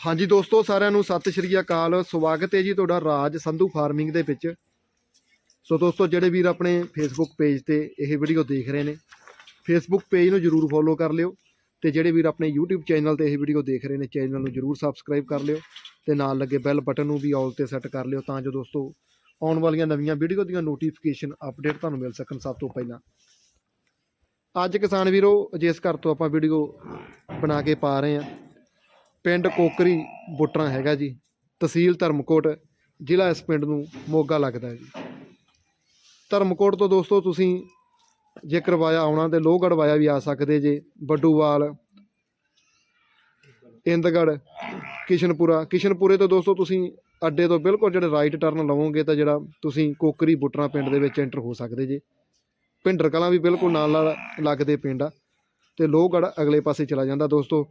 ਹਾਂਜੀ ਦੋਸਤੋ, ਸਾਰਿਆਂ ਨੂੰ ਸਤਿ ਸ਼੍ਰੀ ਅਕਾਲ। ਸਵਾਗਤ ਹੈ ਜੀ ਤੁਹਾਡਾ ਰਾਜ ਸੰਧੂ ਫਾਰਮਿੰਗ ਦੇ ਵਿੱਚ। ਸੋ ਦੋਸਤੋ, ਜਿਹੜੇ ਵੀਰ ਆਪਣੇ ਫੇਸਬੁੱਕ ਪੇਜ ਤੇ ਇਹ ਵੀਡੀਓ ਦੇਖ ਰਹੇ ਨੇ ਫੇਸਬੁੱਕ ਪੇਜ ਨੂੰ ਜਰੂਰ ਫੋਲੋ ਕਰ ਲਿਓ ਤੇ ਜਿਹੜੇ ਵੀਰ ਆਪਣੇ YouTube ਚੈਨਲ ਤੇ ਇਹ ਵੀਡੀਓ ਦੇਖ ਰਹੇ ਨੇ ਚੈਨਲ ਨੂੰ ਜਰੂਰ ਸਬਸਕ੍ਰਾਈਬ ਕਰ ਲਿਓ ਤੇ ਨਾਲ ਲੱਗੇ ਬੈਲ ਬਟਨ ਨੂੰ ਵੀ ਆਲ ਤੇ ਸੈੱਟ ਕਰ ਲਿਓ ਤਾਂ ਜੋ ਦੋਸਤੋ ਆਉਣ ਵਾਲੀਆਂ ਨਵੀਆਂ ਵੀਡੀਓ ਦੀਆਂ ਨੋਟੀਫਿਕੇਸ਼ਨ ਅਪਡੇਟ ਤੁਹਾਨੂੰ ਮਿਲ ਸਕਣ ਸਭ ਤੋਂ ਪਹਿਲਾਂ। ਅੱਜ ਕਿਸਾਨ ਵੀਰੋ, ਜਿਸ ਘਰ ਤੋਂ ਆਪਾਂ ਵੀਡੀਓ ਬਣਾ ਕੇ ਪਾ ਰਹੇ ਹਾਂ ਪਿੰਡ ਕੋਕਰੀ ਬੁੱਟਰਾਂ ਹੈਗਾ ਜੀ, ਤਹਿਸੀਲ ਧਰਮਕੋਟ, ਜ਼ਿਲ੍ਹਾ ਇਸ ਪਿੰਡ ਨੂੰ ਮੋਗਾ ਲੱਗਦਾ ਜੀ। ਧਰਮਕੋਟ ਤੋਂ ਦੋਸਤੋ ਤੁਸੀਂ ਜੇਕਰ ਵਾਇਆ ਆਉਣਾ ਤੇ ਲੋਹਗੜ੍ਹ ਵਾਇਆ ਵੀ ਆ ਸਕਦੇ ਜੇ, ਬੱਡੂਵਾਲ, ਇੰਦਗੜ੍ਹ, ਕਿਸ਼ਨਪੁਰਾ। ਕਿਸ਼ਨਪੁਰੇ ਤੋਂ ਦੋਸਤੋ ਤੁਸੀਂ ਅੱਡੇ ਤੋਂ ਬਿਲਕੁਲ ਜਿਹੜੇ ਰਾਈਟ ਟਰਨ ਲਵੋਗੇ ਤਾਂ ਜਿਹੜਾ ਤੁਸੀਂ ਕੋਕਰੀ ਬੁੱਟਰਾਂ ਪਿੰਡ ਦੇ ਵਿੱਚ ਐਂਟਰ ਹੋ ਸਕਦੇ ਜੇ। ਭਿੰਡਰ ਕਲਾਂ ਵੀ ਬਿਲਕੁਲ ਨਾਲ ਨਾਲ ਲੱਗਦੇ ਪਿੰਡ ਆ ਤੇ ਲੋਹਗੜ੍ਹ ਅਗਲੇ ਪਾਸੇ ਚਲਾ ਜਾਂਦਾ ਦੋਸਤੋ।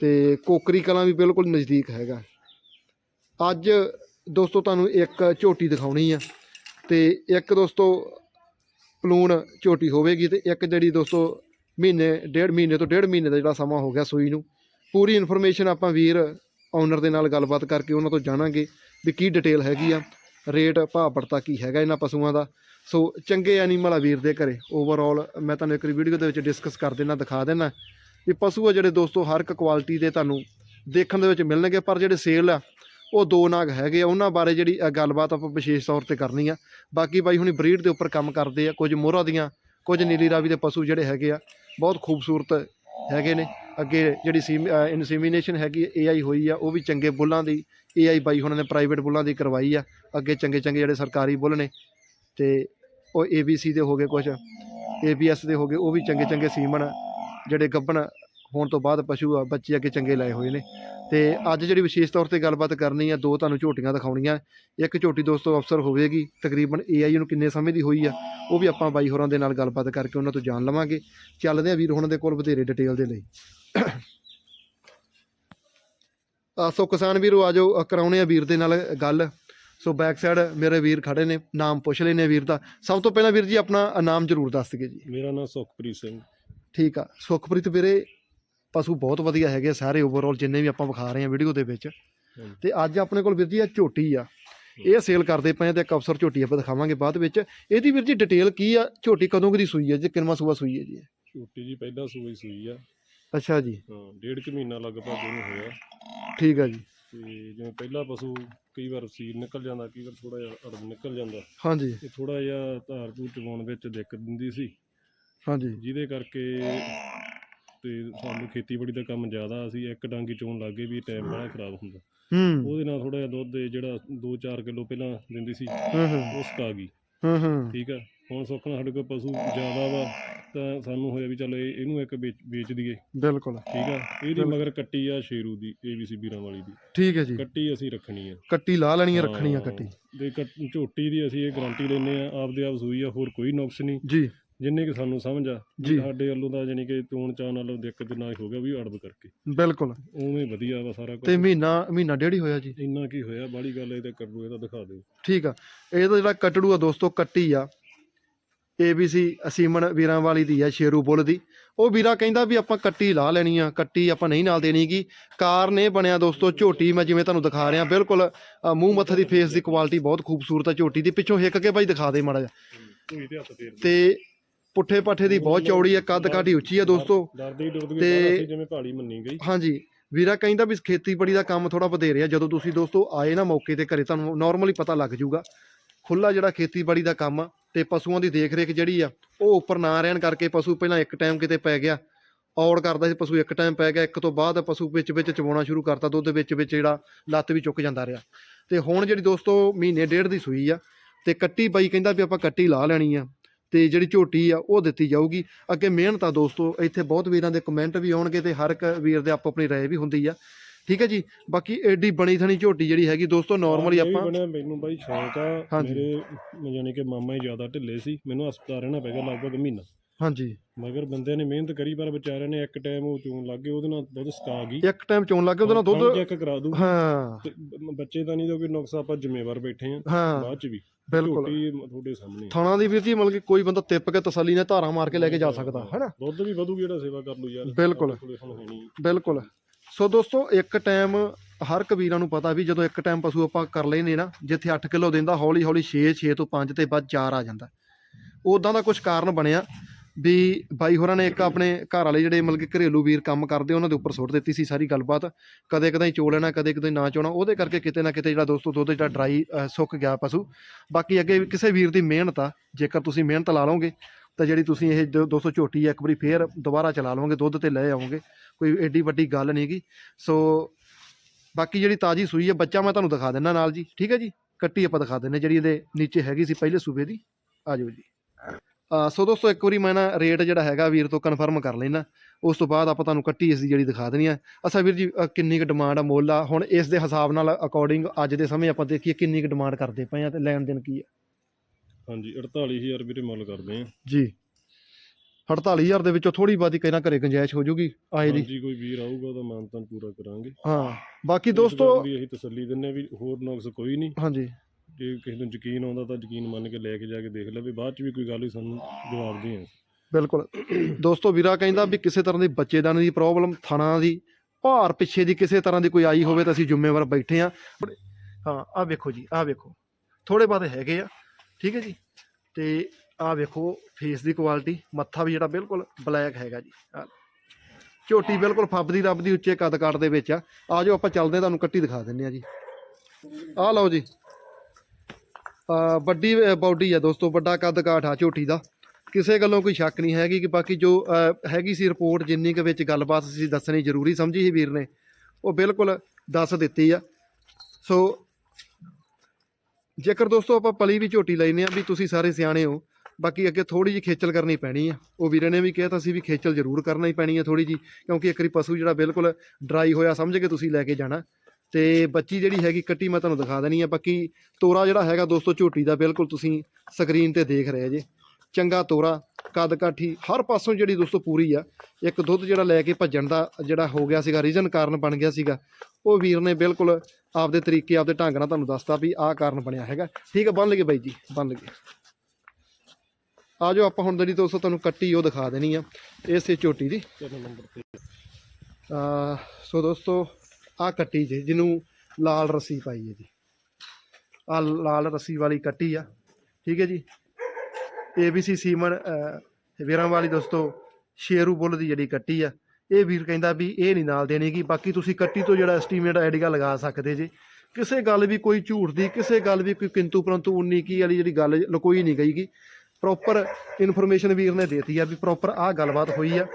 ਤੇ ਕੋਕਰੀ ਕਲਾਂ ਵੀ ਬਿਲਕੁਲ ਨਜ਼ਦੀਕ ਹੈਗਾ। ਅੱਜ ਦੋਸਤੋ ਤੁਹਾਨੂੰ ਇੱਕ ਝੋਟੀ ਦਿਖਾਉਣੀ ਆ ਤੇ ਇੱਕ ਦੋਸਤੋ ਪਲੂਣ ਝੋਟੀ ਹੋਵੇਗੀ ਤੇ ਇੱਕ ਜਿਹੜੀ ਦੋਸਤੋ ਮਹੀਨੇ, ਡੇਢ ਮਹੀਨੇ ਤੋਂ ਡੇਢ ਮਹੀਨੇ ਦਾ ਜਿਹੜਾ ਸਮਾਂ ਹੋ ਗਿਆ ਸੂਈ ਨੂੰ। ਪੂਰੀ ਇਨਫੋਰਮੇਸ਼ਨ ਆਪਾਂ ਵੀਰ ਓਨਰ ਦੇ ਨਾਲ ਗੱਲਬਾਤ ਕਰਕੇ ਉਹਨਾਂ ਤੋਂ ਜਾਣਾਂਗੇ ਵੀ ਕੀ ਡਿਟੇਲ ਹੈਗੀ ਆ, ਰੇਟ, ਭਾਅ ਪੜਤਾ ਕੀ ਹੈਗਾ ਇਹਨਾਂ ਪਸ਼ੂਆਂ ਦਾ। ਸੋ ਚੰਗੇ ਐਨੀਮਲ ਆ ਵੀਰ ਦੇ ਘਰੇ। ਓਵਰਆਲ ਮੈਂ ਤੁਹਾਨੂੰ ਇੱਕ ਵੀਡੀਓ ਦੇ ਵਿੱਚ ਡਿਸਕਸ ਕਰ ਦੇਣਾ ਦਿਖਾ ਦੇਣਾ ਵੀ ਪਸ਼ੂ ਆ ਜਿਹੜੇ ਦੋਸਤੋ, ਹਰ ਇੱਕ ਕੁਆਲਿਟੀ ਦੇ ਤੁਹਾਨੂੰ ਦੇਖਣ ਦੇ ਵਿੱਚ ਮਿਲਣਗੇ, ਪਰ ਜਿਹੜੇ ਸੇਲ ਆ, ਉਹ ਦੋ ਨਾਗ ਹੈਗੇ ਆ। ਉਹਨਾਂ ਬਾਰੇ ਜਿਹੜੀ ਗੱਲਬਾਤ ਆਪਾਂ ਵਿਸ਼ੇਸ਼ ਤੌਰ ਤੇ ਕਰਨੀ ਆ। ਬਾਕੀ ਬਾਈ ਹੁਣੀ ਬਰੀਡ ਦੇ ਉੱਪਰ ਕੰਮ ਕਰਦੇ ਆ, ਕੁਝ ਮੋਹਰਾ ਦੀਆਂ, ਕੁਝ ਨੀਲੀ ਰਾਵੀ ਦੇ ਪਸ਼ੂ ਜਿਹੜੇ ਹੈਗੇ ਆ, ਬਹੁਤ ਖੂਬਸੂਰਤ ਹੈਗੇ ਨੇ। ਅੱਗੇ ਜਿਹੜੀ ਇਨਸੀਮੀਨੇਸ਼ਨ ਹੈਗੀ ਏਆਈ ਹੋਈ ਆ, ਉਹ ਵੀ ਚੰਗੇ ਬੁੱਲਾਂ ਦੀ ਏਆਈ ਬਾਈ ਹੁਣਾਂ ਨੇ ਪ੍ਰਾਈਵੇਟ ਬੁੱਲਾਂ ਦੀ ਕਰਵਾਈ ਆ। ਅੱਗੇ ਚੰਗੇ ਚੰਗੇ ਜਿਹੜੇ ਸਰਕਾਰੀ ਬੁੱਲ ਨੇ, ਤੇ ਉਹ ਏਬੀਸੀ ਦੇ ਹੋ ਗਏ ਕੁਝ ਏਬੀਐਸ ਦੇ ਹੋ ਗਏ, ਉਹ ਵੀ ਚੰਗੇ ਚੰਗੇ ਸੀਮਨ ਜਿਹੜੇ ਗੱਭਣ ਹੋਣ ਤੋਂ ਬਾਅਦ ਪਸ਼ੂ ਆ, ਬੱਚੇ ਅੱਗੇ ਚੰਗੇ ਲਾਏ ਹੋਏ ਨੇ। ਤੇ ਅੱਜ ਜਿਹੜੀ ਵਿਸ਼ੇਸ਼ ਤੌਰ ਤੇ ਗੱਲਬਾਤ ਕਰਨੀ ਆ, ਦੋ ਤੁਹਾਨੂੰ ਝੋਟੀਆਂ ਦਿਖਾਉਣੀਆਂ। ਇੱਕ ਝੋਟੀ ਦੋਸਤੋ ਅਫਸਰ ਹੋਵੇਗੀ, ਤਕਰੀਬਨ ਏਆਈ ਨੂੰ ਕਿੰਨੇ ਸਮੇਂ ਦੀ ਹੋਈ ਆ, ਉਹ ਵੀ ਆਪਾਂ ਬਾਈ ਹੋਰਾਂ ਦੇ ਨਾਲ ਗੱਲਬਾਤ ਕਰਕੇ ਉਹਨਾਂ ਤੋਂ ਜਾਣ ਲਵਾਂਗੇ। ਚੱਲਦੇ ਆ ਵੀਰ ਹੋਰਾਂ ਦੇ ਕੋਲ ਵਧੇਰੇ ਡਿਟੇਲ ਦੇ ਲਈ। ਆ ਸੋ ਕਿਸਾਨ ਵੀਰੋ ਆਜੋ ਕਰਾਉਣੇ ਆ ਵੀਰ ਦੇ ਨਾਲ ਗੱਲ। ਸੋ ਬੈਕ ਸਾਈਡ ਮੇਰੇ ਵੀਰ ਖੜੇ ਨੇ, ਨਾਮ ਪੁੱਛ ਲੈਨੇ ਵੀਰ ਦਾ। ਸਭ ਤੋਂ ਪਹਿਲਾਂ ਵੀਰ ਜੀ, ਆਪਣਾ ਨਾਮ ਜ਼ਰੂਰ ਦੱਸ ਦਈਏ ਜੀ। ਮੇਰਾ ਨਾਮ ਸੁਖਪ੍ਰੀਤ ਸਿੰਘ। ਠੀਕ ਆ। ਸੁਖਪ੍ਰੀਤ ਵੀਰੇ ਪਸ਼ੂ ਬਹੁਤ ਵਧੀਆ ਹੈਗੇ ਆ ਸਾਰੇ ਓਵਰਆਲ ਜਿੰਨੇ ਵੀ ਆਪਾਂ ਵਿਖਾ ਰਹੇ ਹਾਂ ਵੀਡੀਓ ਦੇ ਵਿੱਚ। ਤੇ ਅੱਜ ਆਪਣੇ ਕੋਲ ਵੀਰ ਜੀ ਆ ਝੋਟੀ ਆ। ਇਹ ਸੇਲ ਕਰਦੇ ਪਏ ਆ ਤੇ ਇੱਕ ਅਫਸਰ ਝੋਟੀ ਆਪਾਂ ਦਿਖਾਵਾਂਗੇ ਬਾਅਦ ਵਿੱਚ। ਇਹਦੀ ਵੀਰ ਜੀ ਡਿਟੇਲ ਕੀ ਆ? ਝੋਟੀ ਕਦੋਂ ਦੀ ਸੂਈ ਹੈ ਜੀ ਕਿੰਨਵਾਂ ਸੂਆ ਸੂਈ ਹੈ ਜੀ ਇਹ? ਛੋਟੀ ਜੀ ਪਹਿਲਾਂ ਸੂਈ ਸੂਈ ਆ। ਅੱਛਾ ਜੀ। ਹਾਂ ਡੇਢ ਕੁ ਮਹੀਨਾ ਲਗਭਗ ਉਹਨੂੰ ਹੋਇਆ। ਠੀਕ ਆ ਜੀ। ਤੇ ਜਿਵੇਂ ਪਹਿਲਾ ਪਸ਼ੂ ਕਈ ਵਾਰ ਸੀਰ ਨਿਕਲ ਜਾਂਦਾ ਕਈ ਵਾਰ ਥੋੜਾ ਜਿਹਾ ਅੜਬ ਨਿਕਲ ਜਾਂਦਾ। ਹਾਂਜੀ। ਤੇ ਥੋੜਾ ਜਿਹਾ ਧਾਰ ਧੂਰ ਚਵਾਉਣ ਵਿੱਚ ਦਿੱਕਤ ਦਿੰਦੀ ਸੀ। ਹਾਂਜੀ। ਜਿਹਦੇ ਕਰਕੇ ਤੇ ਸਾਨੂੰ ਖੇਤੀਬਾੜੀ ਦਾ ਕੰਮ ਜ਼ਿਆਦਾ ਅਸੀਂ ਇੱਕ ਡਾਂਗੀ ਚੋਣ ਲੱਗੇ ਵੀ ਟਾਈਮ ਬੜਾ ਖਰਾਬ ਹੁੰਦਾ। ਹੂੰ। ਉਹਦੇ ਨਾਲ ਥੋੜਾ ਜਿਹਾ ਦੁੱਧ ਜਿਹੜਾ 2-4 ਕਿਲੋ ਪਹਿਲਾਂ ਦਿੰਦੀ ਸੀ ਹੂੰ ਹੂੰ। ਉਹ ਸੁਕਾ ਗਈ। ਹੂੰ ਹੂੰ। ਠੀਕ ਆ? ਹੁਣ ਸੁੱਕਣਾ ਸਾਡੇ ਕੋਲ ਪਸ਼ੂ ਜ਼ਿਆਦਾ ਵਾ ਤਾਂ ਸਾਨੂੰ ਹੋਇਆ ਵੀ ਚੱਲ ਇਹ- ਇਹਨੂੰ ਇੱਕ ਵੇਚ ਵੇਚ ਦਈਏ। ਬਿਲਕੁਲ। ਠੀਕ ਆ? ਇਹਦੀ ਮਗਰ ਕੱਟੀ ਆ ਸ਼ੇਰੂ ਦੀ ਏਬੀਸੀ ਵੀਰਾਂ ਵਾਲੀ ਦੀ। ਠੀਕ ਹੈ ਜੀ। ਕੱਟੀ ਅਸੀਂ ਰੱਖਣੀ ਆ। ਕੱਟੀ ਲਾ ਲੈਣੀ ਆ ਰੱਖਣੀ ਆ ਹਾਂ। ਕੱਟੀ। ਕੱਟ- ਝੋਟੀ ਦੀ ਅਸੀਂ ਇਹ ਗਾਰੰਟੀ ਲੈਨੇ ਆ ਆਪਦੇ ਆਪ ਸੂਈ ਆ ਹੋਰ ਕੋਈ ਨੁਕਸ ਨਹੀਂ। ਜੀ। ਜਿੰਨੇ ਕਿ ਸਾਨੂੰ ਸਮਝ ਆ ਜੀ। ਸਾਡੇ ਵੱਲੋਂ ਦਾ ਜਾਨੀ ਕਿ ਤੂਣ ਚਾਹ ਨਾਲੋਂ ਦਿੱਕਤ ਨਾ ਹੋ ਗਿਆ ਵੀ ਅੜਬ ਕਰਕੇ। ਬਿਲਕੁਲ। ਉਵੇਂ ਵਧੀਆ ਵਾ ਸਾਰਾ ਤੇ ਕੁਝ ਮਹੀਨਾ ਮਹੀਨਾ ਡੇਢ ਹੀ ਹੋਇਆ ਜੀ। ਇੰਨਾ ਕੀ ਹੋਇਆ ਬਾਹਲੀ ਗੱਲ ਇਹ ਤਾਂ ਕਰੂ ਇਹਦਾ ਦਿਖਾ ਦਿਓ। ਠੀਕ ਆ। ਇਹਦਾ ਜਿਹੜਾ ਕਟੜੂ ਆ ਦੋਸਤੋ ਕੱਟੀ ਆ। ABC ਅਸੀਮਨ ਵੀਰਾਂ ਵਾਲੀ ਦੀ ਆ ਸ਼ੇਰੂ ਬੁੱਲ ਦੀ। ਉਹ ਵੀਰਾ ਕਹਿੰਦਾ ਵੀ ਆਪਾਂ ਕੱਟੀ ਲਾ ਲੈਣੀ ਆ ਕੱਟੀ ਆਪਾਂ ਨਹੀਂ ਨਾਲ ਦੇਣੀਗੀ ਕਾਰਨ ਇਹ ਬਣਿਆ ਦੋਸਤੋ ਝੋਟੀ ਮੈਂ ਜਿਵੇਂ ਤੁਹਾਨੂੰ ਦਿਖਾ ਰਿਹਾ ਬਿਲਕੁਲ ਅ, ਮੂੰਹ ਮੱਥੇ ਦੀ ਫੇਸ ਦੀ ਕੁਆਲਿਟੀ ਬਹੁਤ ਖੂਬਸੂਰਤ ਆ ਝੋਟੀ ਦੀ। ਪਿੱਛੋਂ ਹਿੱਕ ਕੇ ਬਾਈ ਦਿਖਾ ਦੇ ਮਾੜਾ ਜਿਹਾ। ਧੂਈ ਤੇ ਹੱਥ ਫੇਰ ਤੇ ਪੁੱਠੇ ਪਾਠੇ ਦੀ ਬਹੁਤ ਚੌੜੀ ਆ ਕੱਦ ਕਾਠੀ ਉੱਚੀ ਆ ਦੋਸਤੋ। ਡਰਦੀ ਡੁਰਦੀ ਤੇ- ਜਿਵੇਂ ਭਾਲੀ ਮੰਨੀ ਗਈ। ਹਾਂਜੀ ਵੀਰਾ ਕਹਿੰਦਾ ਵੀ ਖੇਤੀਬਾੜੀ ਦਾ ਕੰਮ ਥੋੜਾ ਵਧੇਰੇ ਆ ਜਦੋਂ ਤੁਸੀਂ ਦੋਸਤੋ ਆਏ ਨਾ ਮੌਕੇ ਤੇ ਘਰੇ ਤੁਹਾਨੂੰ ਨਾਰਮਲੀ ਪਤਾ ਲੱਗ ਜਾਊਗਾ। ਖੁੱਲਾ ਜਿਹੜਾ ਖੇਤੀਬਾੜੀ ਦਾ ਕੰਮ ਆ ਤੇ ਪਸ਼ੂਆਂ ਦੀ ਦੇਖ-ਰੇਖ ਜਿਹੜੀ ਆ ਉਹ ਉੱਪਰ ਨਾ ਰਹਿਣ ਕਰਕੇ ਪਸ਼ੂ ਪਹਿਲਾਂ ਇੱਕ ਟਾਈਮ ਕਿਤੇ ਪੈ ਗਿਆ। ਔੜ ਕਰਦਾ ਸੀ ਪਸ਼ੂ ਇੱਕ ਟਾਈਮ ਪੈ ਗਿਆ ਇੱਕ ਤੋਂ ਬਾਅਦ ਪਸ਼ੂ ਵਿੱਚ ਵਿੱਚ ਚਵਾਉਣਾ ਸ਼ੁਰੂ ਕਰਤਾ ਦੁੱਧ ਵਿੱਚ ਵਿੱਚ ਜਿਹੜਾ ਲੱਤ ਵੀ ਚੁੱਕ ਜਾਂਦਾ ਰਿਹਾ। ਤੇ ਹੁਣ ਜਿਹੜੀ ਦੋਸਤੋ ਮਹੀਨੇ ਡੇਢ ਦੀ ਸੂਈ ਆ ਤੇ ਕੱਟੀ ਬਾਈ ਕਹਿੰਦਾ ਵੀ ਆਪਾਂ ਕੱਟੀ ਲਾ ਲੈਣੀ ਆ। ਤੇ ਜਿਹੜੀ ਝੋਟੀ ਆ ਉਹ ਦਿੱਤੀ ਜਾਊਗੀ। ਅੱਗੇ ਮਿਹਨਤ ਆ ਦੋਸਤੋ ਇੱਥੇ ਬਹੁਤ ਵੀਰਾਂ ਦੇ ਕਮੈਂਟ ਵੀ ਆਉਣਗੇ ਤੇ ਹਰ ਇੱਕ ਵੀਰ ਦੇ ਆਪੋ ਆਪਣੀ ਰਾਏ ਵੀ ਹੁੰਦੀ ਆ। ਠੀਕ ਹੈ ਜੀ? ਬਾਕੀ ਐਡੀ ਬਣੀ ਥਣੀ ਝੋਟੀ ਜਿਹੜੀ ਹੈਗੀ ਦੋਸਤੋ ਨਾਰਮਲੀ ਆਪਾਂ। ਬਣਿਆ ਮੈਨੂੰ ਬਾਈ ਸ਼ੌਂਕ ਆ। ਮੇਰੇ ਯਾਨੀ ਕਿ ਮਾਮਾ ਹੀ ਜ਼ਿਆਦਾ ਢਿੱਲੇ ਸੀ। ਮੈਨੂੰ ਹਸਪਤਾਲ ਰਹਿਣਾ ਪੈ ਗਿਆ ਲਗਭਗ ਮਹੀਨਾ। ਹਾਂਜੀ। ਮਗਰ ਬੰਦੇ ਨੇ ਮਿਹਨਤ ਕਰੀ ਪਰ ਵਿਚਾਰਿਆਂ ਨੇ ਇੱਕ ਟਾਈਮ ਉਹ ਚੂਨ ਲੱਗ ਉਹਦੇ ਨਾਲ ਦੁੱਧ ਸਕਾ ਗਈ। ਇੱਕ ਟਾਈਮ ਚੋਣ ਲੱਗ ਉਹਦੇ ਨਾਲ ਦੁੱਧ ਚੈੱਕ ਕਰਾ ਦੂ ਹਾਂ। ਬੱਚੇ ਦਾ ਨਹੀਂ ਤਾਂ ਕੋਈ ਨੁਕਸ ਆਪਾਂ ਜ਼ਿੰਮੇਵਾਰ ਬੈਠੇ ਆ। ਬਾਅਦ ਚ ਵੀ। ਬਿਲਕੁਲ। ਝੋਟੀ ਤੁਹਾਡੇ ਸਾਹਮਣੇ ਥਾਣਾ ਦੀ ਵੀਰ ਜੀ ਮਤਲਬ ਕਿ ਕੋਈ ਬੰਦਾ ਤਿੱਪ ਕੇ ਤਸੱਲੀ ਨਾਲ ਧਾਰਾਂ ਮਾਰ ਕੇ ਲੈ ਕੇ ਜਾ ਸਕਦਾ ਹੈਨਾ ਦੁੱਧ ਵੀ ਵਧੂ ਜਿਹੜਾ ਸੇਵਾ ਕਰ ਲੂ ਯਾਰ। ਬਿਲਕੁਲ। ਸਾਡੇ ਕੋਲੇ ਹੁਣ ਹੈ ਨਹੀਂ। ਬਿਲਕੁਲ। ਸੋ ਦੋਸਤੋ ਇੱਕ ਟਾਈਮ ਹਰ ਕਬੀਰਾਂ ਨੂੰ ਪਤਾ ਵੀ ਜਦੋਂ ਇੱਕ ਟਾਈਮ ਪਸ਼ੂ ਆਪਾਂ ਕਰ ਲੈਨੇ ਨਾ ਜਿੱਥੇ 8 ਕਿਲੋ ਦਿੰਦਾ ਹੌਲੀ ਹੌਲੀ 6 6 ਤੋਂ 5 ਤੇ ਬਾਅਦ 4 ਆ ਜਾਂਦਾ। ਉਦਾਂ ਦਾ ਕੁਝ ਕਾਰਨ ਬਣਿਆ। ਵੀ ਬਾਈ ਹੋਰਾਂ ਨੇ ਇੱਕ ਆਪਣੇ ਘਰ ਵਾਲੇ ਜਿਹੜੇ ਮਤਲਬ ਕਿ ਘਰੇਲੂ ਵੀਰ ਕੰਮ ਕਰਦੇ, ਉਹਨਾਂ ਦੇ ਉੱਪਰ ਸੁੱਟ ਦਿੱਤੀ ਸੀ ਸਾਰੀ ਗੱਲਬਾਤ। ਕਦੇ ਕਦੇ ਚੋ ਲੈਣਾ, ਕਦੇ ਕਦੇ ਨਾ ਚੋਣਾ, ਉਹਦੇ ਕਰਕੇ ਕਿਤੇ ਨਾ ਕਿਤੇ ਜਿਹੜਾ ਦੋਸਤੋ, ਦੁੱਧ ਜਿਹੜਾ ਡਰਾਈ ਸੁੱਕ ਗਿਆ ਪਸ਼ੂ। ਬਾਕੀ ਅੱਗੇ ਕਿਸੇ ਵੀਰ ਦੀ ਮਿਹਨਤ ਆ, ਜੇਕਰ ਤੁਸੀਂ ਮਿਹਨਤ ਲਾ ਲਓਗੇ, ਤਾਂ ਜਿਹੜੀ ਤੁਸੀਂ ਇਹ ਜੋ 200 ਝੋਟੀ ਆ, ਇੱਕ ਵਾਰੀ ਫੇਰ ਦੁਬਾਰਾ ਚਲਾ ਲਓਗੇ, ਦੁੱਧ ਤੇ ਲੈ ਆਓਗੇ, ਕੋਈ ਏਡੀ ਵੱਡੀ ਗੱਲ ਨਹੀਂਗੀ ਸੋ, ਬਾਕੀ ਜਿਹੜੀ ਤਾਜੀ ਸੂਈ ਹੈ ਬੱਚਾ ਮੈਂ ਤੁਹਾਨੂੰ ਦਿਖਾ ਦਿੰਦਾ ਨਾਲ ਜੀ, ਠੀਕ ਹੈ ਜੀ? ਕੱਟੀ ਆਪਾਂ ਦਿਖਾ ਦਿੰਨੇ ਜਿਹੜੀ ਇਹਦੇ ਨੀਚੇ ਹੈਗੀ ਸੀ ਪਹਿਲੇ ਸੂਬੇ ਦੀ। ਆ ਜਾਓ ਜੀ। ਸੋ ਦੋਸਤੋ ਇੱਕ ਵਾਰੀ ਮੈਂ ਨਾ ਰੇਟ ਜਿਹੜਾ ਹੈਗਾ ਵੀਰ ਤੋਂ ਕਨਫਰਮ ਕਰ ਲੈਣਾ ਉਸ ਤੋਂ ਬਾਅਦ ਆਪਾਂ ਤੁਹਾਨੂੰ ਕੱਟੀ ਇਸ ਦੀ ਜਿਹੜੀ ਦਿਖਾ ਦੇਣੀ ਆ। ਅੱਛਾ ਵੀਰ ਜੀ ਕਿੰਨੀ ਕੁ ਡਿਮਾਂਡ ਆ ਮੁੱਲ ਆ? ਹੁਣ ਇਸ ਦੇ ਹਿਸਾਬ ਨਾਲ ਅਕੋਰਡਿੰਗ ਅੱਜ ਦੇ ਸਮੇਂ ਆਪਾਂ ਦੇਖੀਏ ਕਿੰਨੀ ਕੁ ਡਿਮਾਂਡ ਕਰਦੇ ਪਏ ਆ ਤੇ ਲੈਣ ਦੇਣ ਕੀ ਆ। ਹਾਂਜੀ 48000 ਵੀਰੇ ਮੁੱਲ ਕਰਦੇ ਆ। ਜੀ। 48000 ਦੇ ਵਿੱਚੋਂ ਥੋੜੀ ਬਾਦੀ ਕਹਿਣਾ ਘਰੇ ਗੁੰਜਾਇਸ਼ ਹੋ ਜੂਗੀ ਆਏ ਦੀ। ਹਾਂਜੀ ਕੋਈ ਵੀਰ ਆਊਗਾ ਤਾਂ ਮਾਨਤਾਨ ਪੂਰਾ ਕਰਾਂਗੇ। ਹਾਂ ਬਾਕੀ ਦੋਸਤੋ ਦੀ ਅਸੀਂ ਤਸੱਲੀ ਦਿੰਨੇ ਵੀ ਹੋਰ ਨੁਕਸ ਕੋਈ ਨਹੀਂ। ਹਾਂਜੀ। ਜੇ ਕਿਸੇ ਨੂੰ ਯਕੀਨ ਆਉਂਦਾ ਤਾਂ ਯਕੀਨ ਮੰਨ ਕੇ ਲੈ ਕੇ ਜਾ ਕੇ ਦੇਖ ਲਵੇ ਬਾਅਦ ਚ ਵੀ ਕੋਈ ਗੱਲ ਹੋਈ ਸਾਨੂੰ ਜਵਾਬ ਦੇ ਬਿਲਕੁਲ। ਦੋਸਤੋ ਵੀਰਾ ਕਹਿੰਦਾ ਵੀ ਕਿਸੇ ਤਰ੍ਹਾਂ ਦੀ ਬੱਚੇਦਾਨੀ ਦੀ ਪ੍ਰੋਬਲਮ ਥਣਾ ਦੀ ਭਾਰ ਪਿੱਛੇ ਦੀ ਕਿਸੇ ਤਰ੍ਹਾਂ ਦੀ ਕੋਈ ਆਈ ਹੋਵੇ ਤਾਂ ਅਸੀਂ ਜ਼ਿੰਮੇਵਾਰ ਬੈਠੇ ਆ ਹਾਂ, ਆਹ ਵੇਖੋ ਜੀ, ਆਹ ਵੇਖੋ। ਥੋੜੇ ਬਾਅਦ ਹੈਗੇ ਆ, ਠੀਕ ਹੈ ਜੀ? ਤੇ ਆਹ ਵੇਖੋ ਫੇਸ ਦੀ ਕੁਆਲਿਟੀ ਮੱਥਾ ਵੀ ਜਿਹੜਾ ਬਿਲਕੁਲ ਬਲੈਕ ਹੈਗਾ ਜੀ। ਝੋਟੀ ਬਿਲਕੁਲ ਫੱਬਦੀ ਰੱਬ ਦੀ ਉੱਚੇ ਕੱਦ ਕਾਟ ਦੇ ਵਿੱਚ ਆ। ਆ ਆਪਾਂ ਚੱਲਦੇ ਹਾਂ, ਤੁਹਾਨੂੰ ਕੱਟੀ ਦਿਖਾ ਦਿੰਨੇ ਆ ਜੀ। ਆ ਲਓ ਜੀ। ਵੱਡੀ ਬਾਡੀ ਆ ਦੋਸਤੋ, ਵੱਡਾ ਕੱਦ ਕਾਠ ਆ ਝੋਟੀ ਦਾ। ਕਿਸੇ ਗੱਲੋਂ ਕੋਈ ਸ਼ੱਕ ਨਹੀਂ ਹੈਗੀ ਕਿ ਬਾਕੀ ਜੋ ਹੈਗੀ ਸੀ ਰਿਪੋਰਟ ਜਿੰਨੀ ਕੁ ਵਿੱਚ ਗੱਲਬਾਤ ਸੀ ਦੱਸਣੀ ਜ਼ਰੂਰੀ ਸਮਝੀ ਸੀ ਵੀਰ ਨੇ, ਉਹ ਬਿਲਕੁਲ ਦੱਸ ਦਿੱਤੀ ਆ। ਸੋ ਜੇਕਰ ਦੋਸਤੋ ਆਪਾਂ ਪਲੀ ਵੀ ਝੋਟੀ ਲੈਨੇ ਆ ਵੀ ਤੁਸੀਂ ਸਾਰੇ ਸਿਆਣੇ ਹੋ, ਬਾਕੀ ਅੱਗੇ ਥੋੜੀ ਜਿਹੀ ਖੇਚਲ ਕਰਨੀ ਪੈਣੀ ਆ। ਉਹ ਵੀਰੇ ਨੇ ਵੀ ਕਿਹਾ ਤਾਂ ਸੀ ਵੀ ਖੇਚਲ ਜ਼ਰੂਰ ਕਰਨਾ ਹੀ ਪੈਣੀ ਆ ਥੋੜੀ ਜੀ ਕਿਉਂਕਿ ਇੱਕ ਵਾਰੀ ਪਸ਼ੂ ਜਿਹੜਾ ਬਿਲਕੁਲ ਡਰਾਈ ਹੋਇਆ ਸਮਝ ਕੇ ਤੁਸੀਂ ਲੈ ਕੇ ਜਾਣਾ। ਤੇ ਬੱਚੀ ਜਿਹੜੀ ਹੈਗੀ ਕੱਟੀ ਮੈਂ ਤੁਹਾਨੂੰ ਦਿਖਾ ਦੇਣੀ ਆ ਬਾਕੀ ਤੋਰਾ ਜਿਹੜਾ ਹੈਗਾ ਦੋਸਤੋ ਝੋਟੀ ਦਾ ਬਿਲਕੁਲ ਤੁਸੀਂ ਸਕਰੀਨ ਤੇ ਦੇਖ ਰਹੇ ਜੇ। ਚੰਗਾ ਤੋਰਾ ਕੱਦ ਕਾਠੀ ਹਰ ਪਾਸੋਂ ਜਿਹੜੀ ਦੋਸਤੋ ਪੂਰੀ ਆ ਇੱਕ ਦੁੱਧ ਜਿਹੜਾ ਲੈ ਕੇ ਭੱਜਣ ਦਾ ਜਿਹੜਾ ਹੋ ਗਿਆ ਸੀਗਾ ਰੀਜ਼ਨ ਕਾਰਨ ਬਣ ਗਿਆ ਸੀਗਾ। ਉਹ ਵੀਰ ਨੇ ਬਿਲਕੁਲ ਆਪਦੇ ਤਰੀਕੇ ਆਪਦੇ ਢੰਗ ਨਾਲ ਤੁਹਾਨੂੰ ਦੱਸਤਾ ਵੀ ਆਹ ਕਾਰਨ ਬਣਿਆ ਹੈਗਾ। ਠੀਕ ਹੈ ਬੰਨ ਲਗੇ ਬਾਈ ਜੀ ਬੰਨ ਲਗੇ ਆ ਜਾਓ ਆਪਾਂ ਹੁਣ ਜਿਹੜੀ ਦੋਸਤੋ ਤੁਹਾਨੂੰ ਕੱਟੀ ਉਹ ਦਿਖਾ ਦੇਣੀ ਆ ਇਸੇ ਝੋਟੀ ਦੀ। ਨੰਬਰ ਤੇ ਸੋ ਦੋਸਤੋ ਆ ਕੱਟੀ ਜੀ ਜਿਹਨੂੰ ਲਾਲ ਰੱਸੀ ਪਾਈ ਹੈ ਜੀ। ਆ ਲਾਲ ਰੱਸੀ ਵਾਲੀ ਕੱਟੀ ਆ ਠੀਕ ਹੈ ਜੀ। ABC ਸੀਮਨ ਅ, ਵੀਰਾਂ ਵਾਲੀ ਦੋਸਤੋ ਸ਼ੇਰੂ ਬੁੱਲ ਦੀ ਜਿਹੜੀ ਕੱਟੀ ਆ ਇਹ ਵੀਰ ਕਹਿੰਦਾ ਵੀ ਇਹ ਨਹੀਂ ਨਾਲ ਦੇਣੀਗੀ ਬਾਕੀ ਤੁਸੀਂ ਕੱਟੀ ਤੋਂ ਜਿਹੜਾ ਐਸਟੀਮੇਟ ਆਈਡੀਆ ਲਗਾ ਸਕਦੇ ਜੇ। ਕਿਸੇ ਗੱਲ ਵੀ ਕੋਈ ਝੂਠ ਦੀ ਕਿਸੇ ਗੱਲ ਵੀ ਕੋਈ ਕਿੰਤੂ ਪਰੰਤੂ 19 ਕੀ ਵਾਲੀ ਜਿਹੜੀ ਗੱਲ ਲਕੋਈ ਨਹੀਂ ਗਈ ਗਈਗੀ ਪ੍ਰੋਪਰ ਇਨਫੋਰਮੇਸ਼ਨ ਵੀਰ ਨੇ ਦੇਤੀ ਆ ਵੀ ਪ੍ਰੋਪਰ ਆਹ ਗੱਲਬਾਤ ਹੋਈ ਆ।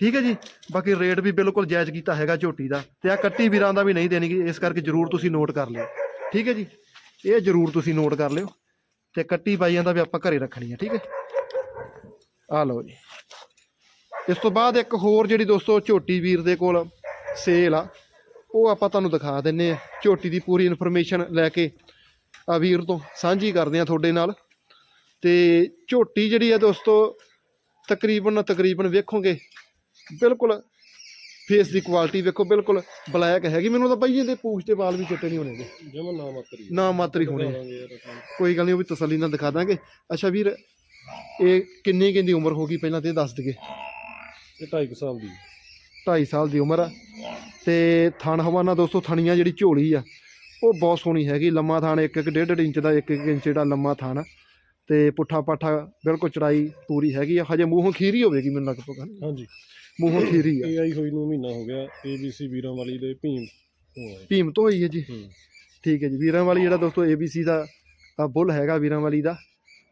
ਠੀਕ ਹੈ ਜੀ? ਬਾਕੀ ਰੇਟ ਵੀ ਬਿਲਕੁਲ ਜਾਇਜ਼ ਕੀਤਾ ਹੈਗਾ ਝੋਟੀ ਦਾ ਤੇ ਆ ਕੱਟੀ ਵੀਰਾਂ ਦਾ ਵੀ ਨਹੀਂ ਦੇਣੀਗੀ ਇਸ ਕਰਕੇ ਜਰੂਰ ਤੁਸੀਂ ਨੋਟ ਕਰ ਲਿਓ। ਠੀਕ ਹੈ ਜੀ? ਇਹ ਜਰੂਰ ਤੁਸੀਂ ਨੋਟ ਕਰ ਲਿਓ ਤੇ ਕੱਟੀ ਬਾਈਆਂ ਦਾ ਵੀ ਆਪਾਂ ਘਰੇ ਰੱਖਣੀ ਹੈ, ਠੀਕ ਹੈ? ਆ ਲਓ ਜੀ। ਇਸ ਤੋਂ ਬਾਅਦ ਇੱਕ ਹੋਰ ਜਿਹੜੀ ਦੋਸਤੋ ਝੋਟੀ ਵੀਰ ਦੇ ਕੋਲ ਸੇਲ ਆ, ਉਹ ਆਪਾਂ ਤੁਹਾਨੂੰ ਦਿਖਾ ਦਿੰਨੇ ਆ। ਝੋਟੀ ਦੀ ਪੂਰੀ ਇਨਫੋਰਮੇਸ਼ਨ ਲੈ ਕੇ ਆ ਵੀਰ ਤੋਂ ਸਾਂਝੀ ਕਰਦੇ ਆ ਤੁਹਾਡੇ ਨਾਲ। ਤੇ ਝੋਟੀ ਜਿਹੜੀ ਆ ਦੋਸਤੋ ਤਕਰੀਬਨ ਤਕਰੀਬਨ ਵੇਖੋਗੇ ਬਿਲਕੁਲ ਫੇਸ ਦੀ ਕੁਆਲਿਟੀ ਵੇਖੋ ਬਿਲਕੁਲ ਬਲੈਕ ਹੈਗੀ। ਮੈਨੂੰ ਤਾਂ ਬਾਈ ਇਹਦੇ ਪੂਛ ਤੇ ਵਾਲ ਵੀ ਚਿੱਟੇ ਨਹੀਂ ਹੋਣੇਗੇ। ਜਮਨ ਨਾ ਮਾਤਰੀ। ਨਾ ਮਾਤਰੀ ਹੋਣੇ ਕੋਈ ਗੱਲ ਨਹੀਂ ਉਹ ਵੀ ਤਸੱਲੀ ਨਾਲ ਦਿਖਾ ਦਾਂਗੇ। ਅੱਛਾ ਵੀਰ ਇਹ ਕਿੰਨੀ ਕਿੰਦੀ ਉਮਰ ਹੋ ਗਈ ਪਹਿਲਾਂ ਤੇ ਇਹ ਦੱਸ ਦਈਏ? ਇਹ 2.5 ਸਾਲ ਦੀ। 2.5 ਸਾਲ ਦੀ ਉਮਰ ਆ। ਤੇ ਥਣ ਹਵਾਨਾ ਦੋਸਤੋ ਥਣੀਆਂ ਜਿਹੜੀ ਝੋਲੀ ਆ ਉਹ ਬਹੁਤ ਸੋਹਣੀ ਹੈਗੀ। ਲੰਮਾ ਥਣ 1 1 1.5 ਇੰਚ ਦਾ 1 1 ਇੰਚ ਦਾ ਲੰਮਾ ਥਣ ਤੇ ਪੁੱਠਾ ਪਾਠਾ ਬਿਲਕੁਲ ਚੜਾਈ ਪੂਰੀ ਹੈਗੀ ਆ। ਹਜੇ ਮੂੰਹੋਂ ਖੀਰੀ ਹੋਵੇਗੀ ਮੈਨੂੰ ਲੱਗ ਪਗਾ ਹਾਂਜੀ। ਮੂੰਹੋਂ ਖੀਰੀ ਆ। AI ਹੋਈ ਨੂੰ ਮਹੀਨਾ ਹੋ ਗਿਆ ABC ਵੀਰਾਂ ਵਾਲੀ ਦੇ ਭੀਮ ਉਹ ਆਏ। ਭੀਮ ਤੋਂ ਹੋਈ ਹੈ ਜੀ। ਹੂੰ। ਠੀਕ ਹੈ ਜੀ ਵੀਰਾਂ ਵਾਲੀ ਜਿਹੜਾ ਦੋਸਤੋ ABC ਦਾ ਬੁੱਲ ਹੈਗਾ ਵੀਰਾਂ ਵਾਲੀ ਦਾ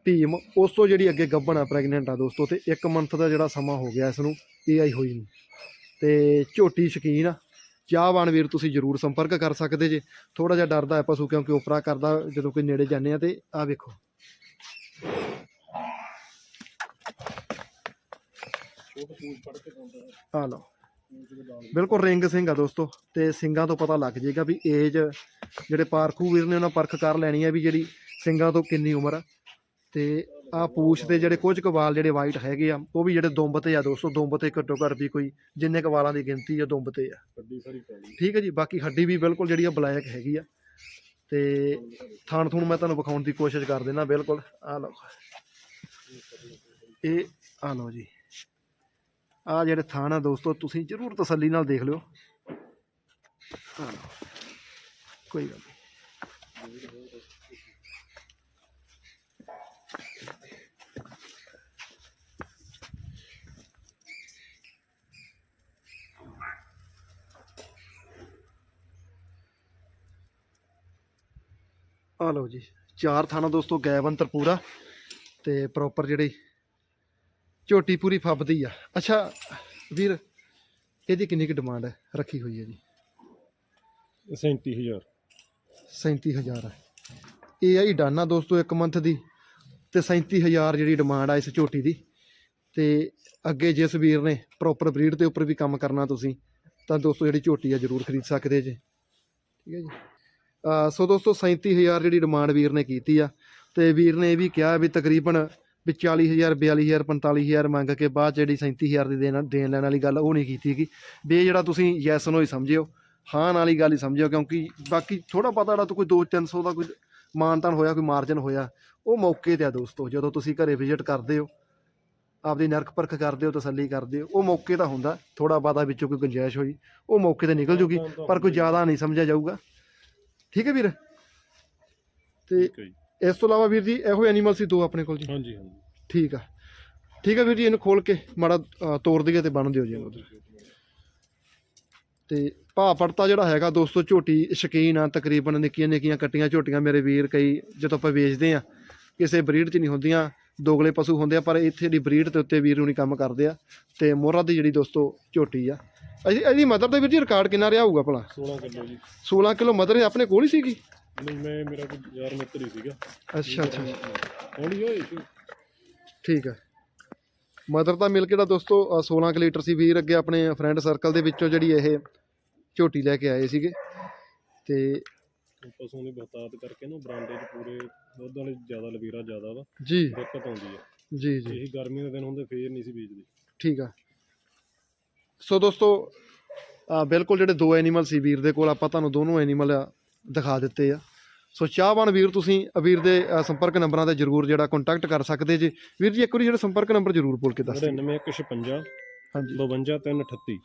ਭੀਮ ਉਸ ਤੋਂ ਜਿਹੜੀ ਅੱਗੇ ਗੱਭਣ ਆ ਪ੍ਰੈਗਨੈਂਟ ਆ ਦੋਸਤੋ ਤੇ 1 ਮੰਥ ਦਾ ਜਿਹੜਾ ਸਮਾਂ ਹੋ ਗਿਆ ਇਸ ਨੂੰ AI ਹੋਈ ਨੂੰ। ਤੇ ਝੋਟੀ ਸ਼ਕੀਨ ਆ ਚਾਹਵਾਨ ਵੀਰ ਤੁਸੀਂ ਜਰੂਰ ਸੰਪਰਕ ਕਰ ਸਕਦੇ ਜੇ। ਥੋੜਾ ਜਿਹਾ ਡਰਦਾ ਹੈ ਪਸ਼ੂ ਕਿਉਂਕਿ ਉਪਰਾ ਕਰਦਾ ਜਦੋਂ ਕੋਈ ਨੇੜੇ ਜਾਂਦੇ ਆ ਤੇ ਆ ਵੇਖੋ। ਆ। ਲਓ। ਬਿਲਕੁਲ ਰਿੰਗ ਸਿੰਘ ਆ ਦੋਸਤੋ ਤੇ ਸਿੰਘਾਂ ਤੋਂ ਪਤਾ ਲੱਗ ਜਾਏਗਾ ਵੀ ਏਜ ਜਿਹੜੇ ਪਾਰਖੂ ਵੀਰ ਨੇ ਉਹਨਾਂ ਪਰਖ ਕਰ ਲੈਣੀ ਆ ਵੀ ਜਿਹੜੀ ਸਿੰਘਾਂ ਤੋਂ ਕਿੰਨੀ ਉਮਰ ਆ। ਤੇ ਆ ਪੂਛ ਤੇ ਜਿਹੜੇ ਕੁਝ ਕੁ ਵਾਲ ਜਿਹੜੇ ਵਾਈਟ ਹੈਗੇ ਆ ਉਹ ਵੀ ਜਿਹੜੇ ਦੁੰਬ ਤੇ ਆ ਦੋਸਤੋ ਦੁੰਬ ਤੇ ਘੱਟੋ ਘੱਟ ਵੀ ਕੋਈ ਜਿੰਨੇ ਕੁ ਵਾਲਾਂ ਦੀ ਗਿਣਤੀ ਆ ਦੁੰਬ ਤੇ ਆ ਠੀਕ ਹੈ ਜੀ ਬਾਕੀ ਹੱਡੀ ਵੀ ਬਿਲਕੁਲ ਜਿਹੜੀ ਆ ਬਲੈਕ ਹੈਗੀ ਆ। ਤੇ ਥਾਣ ਥੂਣ ਮੈਂ ਤੁਹਾਨੂੰ ਵਿਖਾਉਣ ਦੀ ਕੋਸ਼ਿਸ਼ ਕਰ ਦੇਣਾ ਬਿਲਕੁਲ। ਆ ਲਓ। ਇਹ ਆ ਲਓ ਜੀ। ਆ ਜਿਹੜੇ ਥਾਣ ਆ ਦੋਸਤੋ, ਤੁਸੀਂ ਜਰੂਰ ਤਸੱਲੀ ਨਾਲ ਦੇਖ ਲਿਓ। ਕੋਈ ਗੱਲ ਨਹੀਂ। ਆ ਲਓ ਜੀ, ਚਾਰ ਥਾਣਾ ਦੋਸਤੋ, ਗੈਬ ਅੰਤਰ ਪੂਰਾ ਤੇ ਪ੍ਰੋਪਰ ਜਿਹੜੀ ਝੋਟੀ ਪੂਰੀ ਫੱਬਦੀ ਆ। ਅੱਛਾ ਵੀਰ ਇਹਦੀ ਕਿੰਨੀ ਕੁ ਡਿਮਾਂਡ ਹੈ? ਰੱਖੀ ਹੋਈ ਹੈ ਜੀ। 37000 37000 ਹੈ ਇਹ ਆਈ ਡਾਨਾ ਦੋਸਤੋ ਇੱਕ ਮੰਥ ਦੀ ਤੇ 37000 ਜਿਹੜੀ ਡਿਮਾਂਡ ਆ ਇਸ ਝੋਟੀ ਦੀ। ਤੇ ਅੱਗੇ ਜਿਸ ਵੀਰ ਨੇ ਪ੍ਰੋਪਰ ਬਰੀਡ ਦੇ ਉੱਪਰ ਵੀ ਕੰਮ ਕਰਨਾ ਤੁਸੀਂ ਤਾਂ ਦੋਸਤੋ ਜਿਹੜੀ ਝੋਟੀ ਆ ਜ਼ਰੂਰ ਖਰੀਦ ਸਕਦੇ ਜੇ। ਠੀਕ ਹੈ ਜੀ। ਸੋ ਦੋਸਤੋ 37000 ਜਿਹੜੀ ਡਿਮਾਂਡ ਵੀਰ ਨੇ ਕੀਤੀ ਆ ਤੇ ਵੀਰ ਨੇ ਇਹ ਵੀ ਕਿਹਾ ਵੀ ਤਕਰੀਬਨ ਵੀ 40000 42000 45000 ਮੰਗ ਕੇ ਬਾਅਦ ਜਿਹੜੀ 37000 ਦੀ ਦੇਣ ਦੇਣ ਲੈਣ ਵਾਲੀ ਗੱਲ ਉਹ ਨਹੀਂ ਕੀਤੀ ਗਈ ਵੀ ਇਹ ਜਿਹੜਾ ਤੁਸੀਂ ਯੈਸ ਨੋ ਹੀ ਸਮਝਿਓ, ਹਾਂ ਵਾਲੀ ਗੱਲ ਹੀ ਸਮਝਿਓ, ਕਿਉਂਕਿ ਬਾਕੀ ਥੋੜਾ ਪਤਾ ਜਿਹੜਾ ਕੋਈ 2-300 ਦਾ ਕੋਈ ਮਾਨਤਾਨ ਹੋਇਆ, ਕੋਈ ਮਾਰਜਨ ਹੋਇਆ, ਉਹ ਮੌਕੇ ਤੇ ਆ ਦੋਸਤੋ, ਜਦੋਂ ਤੁਸੀਂ ਘਰੇ ਵਿਜ਼ਿਟ ਕਰਦੇ ਹੋ, ਆਪਦੀ ਨਰਕ ਪਰਖ ਕਰਦੇ ਹੋ, ਤਸੱਲੀ ਕਰਦੇ ਹੋ, ਉਹ ਮੌਕੇ ਦਾ ਹੁੰਦਾ ਥੋੜਾ ਬਾਦਾ ਵਿੱਚੋਂ ਕੋਈ ਗੁੰਜਾਇਸ਼ ਹੋਈ, ਉਹ ਮੌਕੇ ਤੇ ਨਿਕਲ ਜੂਗੀ, ਪਰ ਕੋਈ ਜ਼ਿਆਦਾ ਨਹੀਂ ਸਮਝਿਆ ਜਾਊਗਾ। ਠੀਕ ਹੈ ਵੀਰ? ਤੇ ਠੀਕ ਇਸ ਤੋਂ ਇਲਾਵਾ ਵੀਰ ਜੀ ਇਹੋ ਐਨੀਮਲ ਸੀ ਦੋ ਆਪਣੇ ਕੋਲ ਜੀ। ਹਾਂਜੀ ਹਾਂਜੀ। ਠੀਕ ਆ। ਠੀਕ ਆ ਵੀਰ ਜੀ ਇਹਨੂੰ ਖੋਲ ਕੇ ਮਾੜਾ ਅ, ਤੋੜ ਦਈਏ ਤੇ ਬੰਨ ਦਿਓ ਜੀ ਇਹਨੂੰ। ਤੇ ਭਾਅ ਪੜਤਾ ਜਿਹੜਾ ਹੈਗਾ ਦੋਸਤੋ ਝੋਟੀ ਸ਼ਕੀਨ ਆ ਤਕਰੀਬਨ ਨਿੱਕੀਆਂ ਨਿੱਕੀਆਂ ਕੱਟੀਆਂ ਝੋਟੀਆਂ ਮੇਰੇ ਵੀਰ ਕਈ ਜਦੋਂ ਆਪਾਂ ਵੇਚਦੇ ਆ ਕਿਸੇ ਬਰੀਡ 'ਚ ਨਹੀਂ ਹੁੰਦੀਆਂ ਦੋਗਲੇ ਪਸ਼ੂ ਹੁੰਦੇ ਆ ਪਰ ਇੱਥੇ ਦੀ ਬਰੀਡ ਦੇ ਉੱਤੇ ਵੀਰ ਹੁਣੀ ਕੰਮ ਕਰਦੇ ਆ ਤੇ ਮੋਹਰਾ ਦੀ ਜਿਹੜੀ ਦੋਸਤੋ ਝੋਟੀ ਆ। ਅਸੀਂ ਇਹਦੀ ਮਦਰ ਦੇ ਵੀਰ ਜੀ ਰਿਕਾਰਡ ਕਿੰਨਾ ਰਿਹਾ ਹੋਊਗਾ ਭਲਾ? 16 ਕਿਲੋ ਜੀ। 16 ਕਿਲੋ ਮਦਰ ਆਪਣੇ ਕੋਲ ਹੀ ਸੀਗੀ? ਨਹੀਂ ਮੈਂ ਮੇਰਾ ਕੋਈ ਯਾਰ ਮਿੱਤਰ ਹੀ ਸੀਗਾ। ਅੱਛਾ ਅੱਛਾ। ਹੌਲੀ ਹੋਈ ਠੀਕ ਹੈ। ਮਦਰ ਤਾਂ ਮਿਲ ਕੇ ਦਾ ਦੋਸਤੋ ਅ, 16 ਕੁ ਲੀਟਰ ਸੀ ਵੀਰ ਅੱਗੇ ਆਪਣੇ ਫਰੈਂਡ ਸਰਕਲ ਦੇ ਵਿੱਚੋਂ ਜਿਹੜੀ ਇਹ ਝੋਟੀ ਲੈ ਕੇ ਆਏ ਸੀਗੇ। ਤੇ ਪਸ਼ੂ ਦੀ ਬਰਤਾਤ ਕਰਕੇ ਨਾ ਬਰਾਂਡੇ 'ਚ ਪੂਰੇ ਦੁੱਧ ਵਾਲੇ ਜ਼ਿਆਦਾ ਲਵੀਰਾ ਜ਼ਿਆਦਾ ਵਾ। ਜੀ। ਦਿੱਕਤ ਆਉਂਦੀ ਹੈ ਜੀ ਜੀ। ਇਹੀ ਗਰਮੀ ਦੇ ਦਿਨ ਹੁੰਦੇ ਫੇਰ ਨਹੀਂ ਸੀ ਬੀਜਦੀ। ਠੀਕ ਆ। ਸੋ ਦੋਸਤੋ ਬਿਲਕੁਲ ਜਿਹੜੇ ਦੋ ਐਨੀਮਲ ਸੀ ਵੀਰ ਦੇ ਕੋਲ ਆਪਾਂ ਤੁਹਾਨੂੰ ਦੋਨੋਂ ਐਨੀਮਲ ਦਿਖਾ ਦਿੱਤੇ ਆ। ਸੋ ਚਾਹਵਾਨ ਵੀਰ ਤੁਸੀਂ ਵੀਰ ਦੇ ਸੰਪਰਕ ਨੰਬਰਾਂ ਤੇ ਜਰੂਰ ਜਿਹੜਾ ਕੰਟੈਕਟ ਕਰ ਸਕਦੇ ਜੀ। ਵੀਰ ਜੀ ਇੱਕ ਵਾਰੀ ਜਿਹੜਾ ਸੰਪਰਕ ਨੰਬਰ ਜਰੂਰ ਬੋਲ ਕੇ ਦੱਸ ਦਿਓ। 99156 ਹਾਂਜੀ। 52338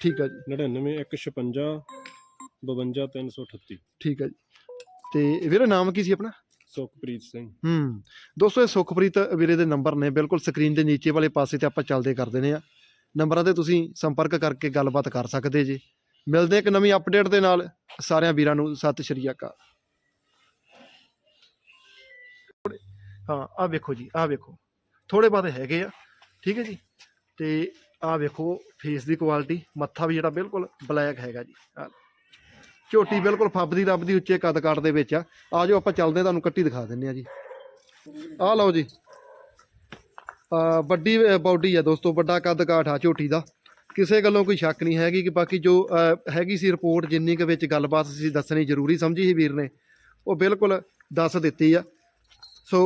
ਠੀਕ ਆ ਜੀ। 99156 52338 ਠੀਕ ਆ ਜੀ। ਤੇ ਵੀਰੇ ਨਾਮ ਕੀ ਸੀ ਆਪਣਾ? ਸੁਖਪ੍ਰੀਤ ਸਿੰਘ। ਹੂੰ। ਦੋਸਤੋ ਇਹ ਸੁਖਪ੍ਰੀਤ ਵੀਰੇ ਦੇ ਨੰਬਰ ਨੇ। ਬਿਲਕੁਲ ਸਕਰੀਨ ਦੇ ਨੀਚੇ ਵਾਲੇ ਪਾਸੇ ਤੇ ਆਪਾਂ ਚੱਲਦੇ ਕਰ ਦਿੰਦੇ ਆ। ਨੰਬਰਾਂ ਤੇ ਤੁਸੀਂ ਸੰਪਰਕ ਕਰਕੇ ਗੱਲਬਾਤ ਕਰ ਸਕਦੇ ਜੀ। ਮਿਲਦੇ ਇੱਕ ਨਵੀਂ ਅਪਡੇਟ ਦੇ ਨਾਲ। ਸਾਰਿਆਂ ਵੀਰਾਂ ਨੂੰ ਸਤਿ ਸ਼੍ਰੀ ਅਕਾਲ। ਹਾਂ ਆ ਵੇਖੋ ਜੀ ਆ ਵੇਖੋ। ਥੋੜੇ ਬਾਅਦ ਹੈਗੇ ਆ, ਠੀਕ ਹੈ ਜੀ? ਤੇ ਆ ਵੇਖੋ ਫੇਸ ਦੀ ਕੁਆਲਿਟੀ ਮੱਥਾ ਵੀ ਜਿਹੜਾ ਬਿਲਕੁਲ ਬਲੈਕ ਹੈਗਾ ਜੀ। ਝੋਟੀ ਬਿਲਕੁਲ ਫੱਬਦੀ ਰੱਬਦੀ ਉੱਚੇ ਕੱਦ ਕਾਟ ਦੇ ਵਿੱਚ ਆ। ਆ ਆਪਾਂ ਚੱਲਦੇ ਹਾਂ, ਤੁਹਾਨੂੰ ਕੱਟੀ ਦਿਖਾ ਦਿੰਨੇ ਆ ਜੀ। ਆ ਲਓ ਜੀ। ਵੱਡੀ ਬਾਡੀ ਆ ਦੋਸਤੋ, ਵੱਡਾ ਕੱਦ ਕਾਠ ਆ ਝੋਟੀ ਦਾ। ਕਿਸੇ ਗੱਲੋਂ ਕੋਈ ਸ਼ੱਕ ਨਹੀਂ ਹੈਗੀ ਕਿ ਬਾਕੀ ਜੋ ਹੈਗੀ ਸੀ ਰਿਪੋਰਟ ਜਿੰਨੀ ਕੁ ਵਿੱਚ ਗੱਲਬਾਤ ਸੀ ਦੱਸਣੀ ਜ਼ਰੂਰੀ ਸਮਝੀ ਸੀ ਵੀਰ ਨੇ, ਉਹ ਬਿਲਕੁਲ ਦੱਸ ਦਿੱਤੀ ਆ। ਸੋ